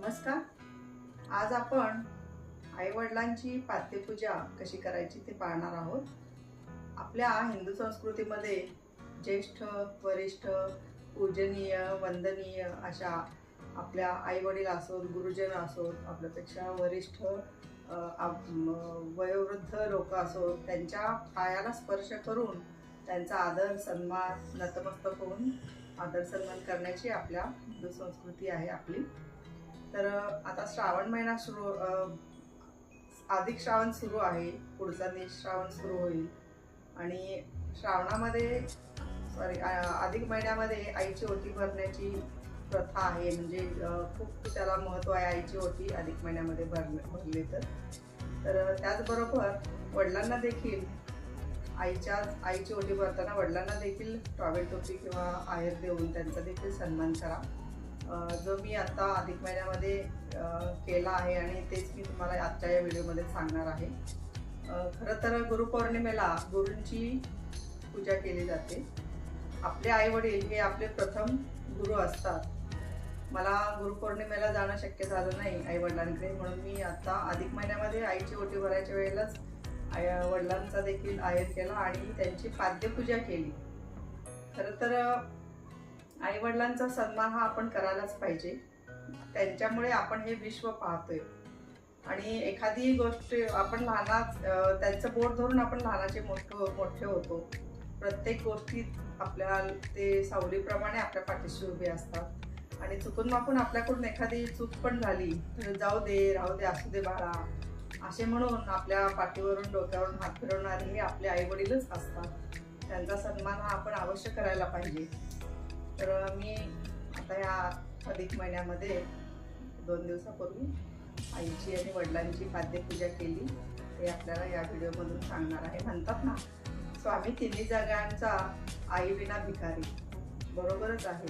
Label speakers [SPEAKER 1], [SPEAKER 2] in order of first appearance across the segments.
[SPEAKER 1] नमस्कार. आज आपण आईवडिलांची पाद्यपूजा कशी करायची ते पाहणार आहोत. आपल्या हिंदू संस्कृतीमध्ये ज्येष्ठ वरिष्ठ पूजनीय वंदनीय अशा आपल्या आईवडील असोत गुरुजन असोत आपल्यापेक्षा वरिष्ठ आप- वयोवृद्ध लोक असोत त्यांच्या पायाला स्पर्श करून त्यांचा आदर सन्मान नतमस्तक होऊन आदर सन्मान करण्याची आपल्या हिंदू संस्कृती आहे आपली. तर आता श्रावण महिना सुरू अधिक श्रावण सुरू आहे. पुढचा निज श्रावण सुरू होईल. आणि श्रावणामध्ये सॉरी अधिक महिन्यामध्ये आईची ओटी भरण्याची प्रथा आहे. म्हणजे खूप त्याला महत्त्व आहे आईची ओटी अधिक महिन्यामध्ये भर भरले तर. तर त्याचबरोबर वडिलांना देखील आईच्या आईची ओटी भरताना वडिलांना देखील टॉवेल टोपी किंवा आहेर देऊन त्यांचा देखील सन्मान करा. जो मी आता अधिक महिन्यामध्ये केला आहे आणि तेच मी तुम्हाला आजच्या या व्हिडिओमध्ये सांगणार आहे. खरं तर गुरुपौर्णिमेला गुरूंची पूजा केली जाते. आपले आई वडील हे आपले प्रथम गुरु असतात. मला गुरुपौर्णिमेला जाणं शक्य झालं नाही आई वडिलांकडे म्हणून मी आता अधिक महिन्यामध्ये आईची ओटी भरायच्या वेळेलाच आई वडिलांचा देखील आहेर केला आणि त्यांची पाद्यपूजा केली. खरं तर आई वडिलांचा सन्मान हा आपण करायलाच पाहिजे. त्यांच्यामुळे आपण हे विश्व पाहतोय. आणि एखादी गोष्ट आपण लहानाच त्यांचं बोट धरून आपण लहानाचे मोठं मोठे होतो. प्रत्येक गोष्टीत आपल्या ते सावलीप्रमाणे आपल्या पाठीशी उभे असतात. आणि चुकून मापून आपल्याकडून एखादी चूक पण झाली तर जाऊ दे राहू दे असू दे बाळा. असे म्हणून आपल्या पाठीवरून डोक्यावरून हात फिरवणारे हे आपले आई वडीलच असतात. त्यांचा सन्मान हा आपण अवश्य करायला पाहिजे. तर मी आता या अधिक महिन्यामध्ये दोन दिवसापूर्वी आईची आणि वडिलांची पाद्यपूजा केली. हे आपल्याला या व्हिडिओमधून सांगणार आहे. म्हणतात ना स्वामी तिन्ही जगांचा आई विना भिकारी. बरोबरच आहे.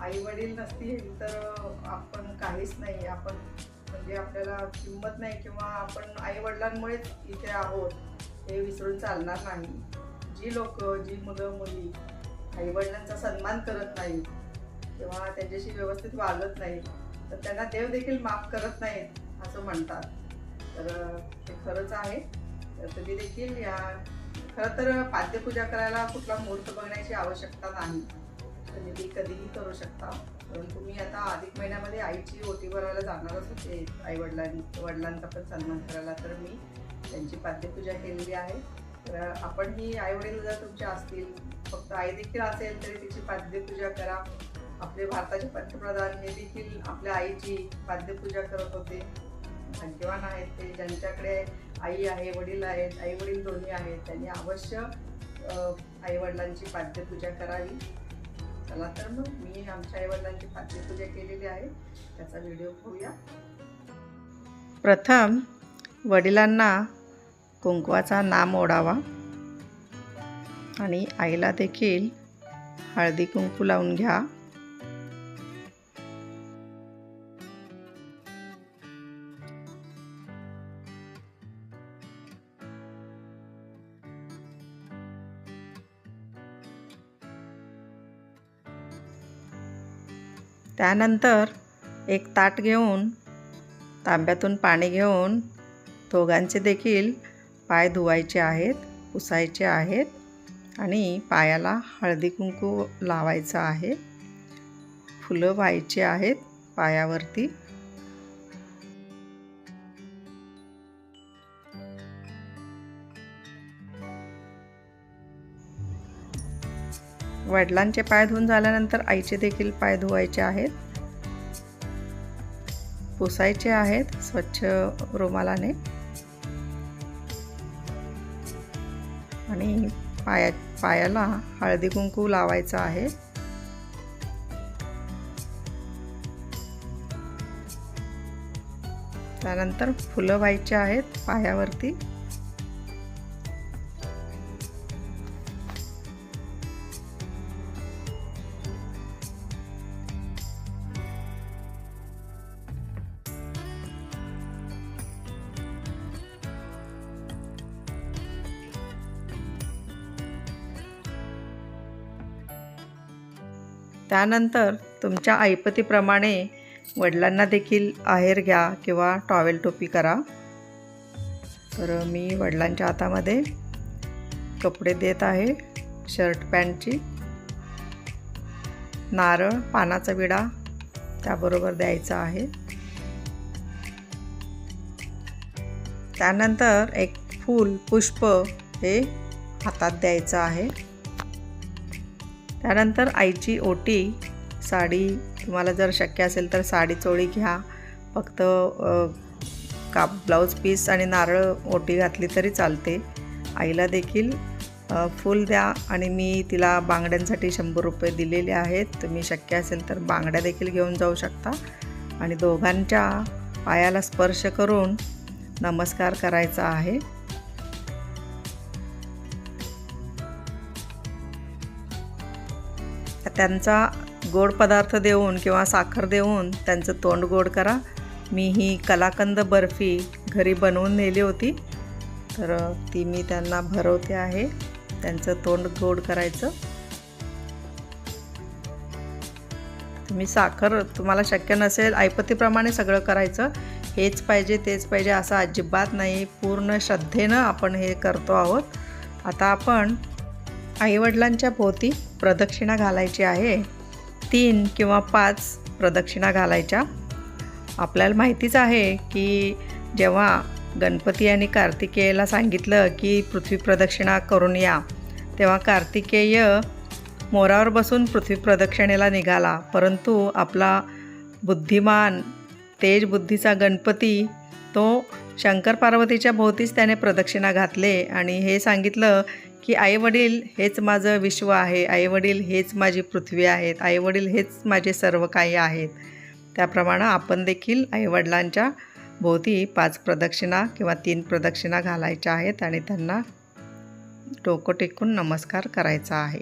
[SPEAKER 1] आई वडील नसतील तर आपण काहीच नाही. आपण म्हणजे आपल्याला किंमत नाही किंवा आपण आई वडिलांमुळेच इथे आहोत हे विसरून चालणार नाही. जी लोक जी मुलं मुली आई वडिलांचा सन्मान करत नाही किंवा त्यांच्याशी व्यवस्थित वागत नाही तर त्यांना देव देखील माफ करत नाहीत असं म्हणतात. तर ते खरंच आहे. तर तुम्ही देखील या खरं तर पाद्यपूजा करायला कुठला मुहूर्त बघण्याची आवश्यकता नाही. तुम्ही ती कधीही करू शकता. परंतु मी आता अधिक महिन्यामध्ये आईची ओटी भरायला जाणारच होते आई वडिलां वडिलांचा पण सन्मान करायला. तर मी त्यांची पाद्यपूजा केलेली आहे. तर आपण ही आई वडील जर तुमचे असतील फक्त आई देखील असेल तरी तिची पाद्यपूजा करा. आपले भारताचे पंतप्रधान हे देखील आपल्या आईची पाद्यपूजा करत होते. भाग्यवान आहेत ते ज्यांच्याकडे आई आहे वडील आहेत आई वडील दोन्ही आहेत त्यांनी अवश्य आई वडिलांची पाद्यपूजा करावी. चला तर मग मी आमच्या आई वडिलांची पाद्यपूजा केलेली आहे. त्याचा व्हिडिओ पाहूया. प्रथम वडिलांना कुंकवाचा नाम ओढावा. आणि आईला देखील हळदी कुंकू लावून घ्या. त्यानंतर एक ताट घेऊन तांब्यातून पाणी घेऊन दोघांचे देखील पाय धुवायचे आहेत पुसायचे आहेत. आणि पायाला हळदी कुंकू लावायचं आहे. फुलं व्हायची आहेत पायावरती. वडिलांचे पाय धुवून झाल्यानंतर आईचे देखील पाय धुवायचे आहेत. पुसायचे आहेत स्वच्छ रुमालाने. आणि पाया पायाला हळदी कुंकू लावायचं आहे. त्यानंतर फुलं व्हायची आहेत पायावरती. त्यानंतर तुमच्या ऐपतीप्रमाणे वडिलांना देखील आहेर घ्या किंवा टॉवेल टोपी करा. तर मी वडिलांच्या हातामध्ये कपडे देत आहे शर्ट पॅन्टची. नारळ पानाचा विडा त्याबरोबर द्यायचा आहे. त्यानंतर एक फूल पुष्प हे हातात द्यायचं आहे. त्यानंतर आईची ओटी साडी तुम्हाला जर शक्य असेल तर साडी चोळी घ्या. फक्त काप ब्लाऊज पीस आणि नारळ ओटी घातली तरी चालते. आईला देखील फुल फूल द्या आणि मी तिला बांगड्यांसाठी शंभर रुपये दिलेले आहेत. तुम्ही शक्य असेल तर बांगड्या देखील घेऊन जाऊ शकता. आणि दोघांच्या पायाला स्पर्श करून नमस्कार करायचा आहे. त्यांचा गोड पदार्थ देऊन किंवा साखर देऊन त्यांचं तोंड गोड करा. मी ही कलाकंद बर्फी घरी बनवून नेली होती. तर ती मी त्यांना भरवते आहे. त्यांचं तोंड गोड करायचं. तुम्ही साखर तुम्हाला शक्य नसेल ऐपतीप्रमाणे सगळं करायचं. हेच पाहिजे तेच पाहिजे असं अजिबात नाही. पूर्ण श्रद्धेनं आपण हे करतो आहोत. आता आपण आईवडिलांच्या भोवती प्रदक्षिणा घालायची आहे. तीन किंवा पाच प्रदक्षिणा घालायच्या. आपल्याला माहितीच आहे की जेव्हा गणपती आणि कार्तिकेयला सांगितलं की पृथ्वी प्रदक्षिणा करून या तेव्हा कार्तिकेय मोरावर बसून पृथ्वी प्रदक्षिणेला निघाला. परंतु आपला बुद्धिमान तेज बुद्धीचा गणपती तो शंकर पार्वतीच्या भोवतीच त्याने प्रदक्षिणा घातले आणि हे सांगितलं की आईवडील हेच माझं विश्व आहे आईवडील हेच माझी पृथ्वी आहेत आईवडील हेच माझे सर्व काही आहेत. त्याप्रमाणे आपण देखील आईवडिलांच्या भोवती पाच प्रदक्षिणा किंवा तीन प्रदक्षिणा घालायच्या आहेत आणि त्यांना डोकं टेकून नमस्कार करायचा आहे.